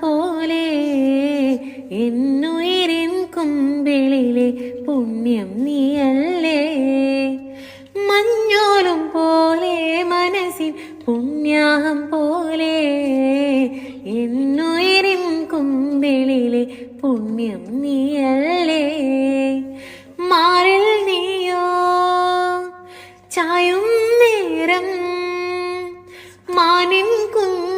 പോലെ എന്നുയിരിൻ കുമ്പിളിലെ പുണ്യം നീയല്ലേ? മഞ്ഞോലും പോലെ മനസ്സിൽ പുണ്യാഹം പോലെ എന്നുയിരിൻ കുമ്പിളിലെ പുണ്യം നീയല്ലേ? മാറിൽ നീയോ? ചായും നേരം മാനിൻ കുഞ്ഞായി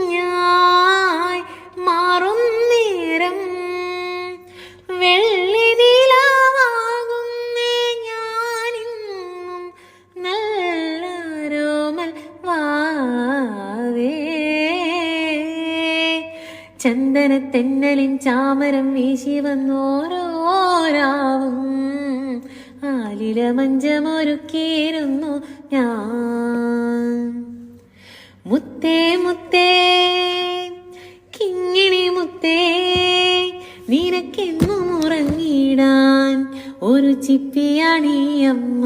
ചന്ദന തെന്നലിൻ ചാമരം വീശി വന്നോരോരാവും. ആലില മഞ്ചമൊരുക്കിയിരുന്നു ഞാൻ. മുത്തേ മുത്തേ കിങ്ങിണി മുത്തേ നിനക്കെന്നും ഉറങ്ങിടാൻ ഒരു ചിപ്പിയാണീ അമ്മ.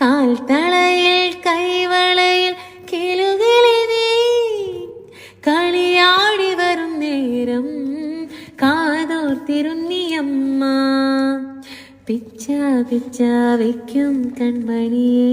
കാൽ തളയിൽ കൈവളയിൽ കളിയാടി വരും നേരം കാതോർത്തിരുന്നിയമ്മ പിച്ച പിച്ച വയ്ക്കും കൺമണിയേ.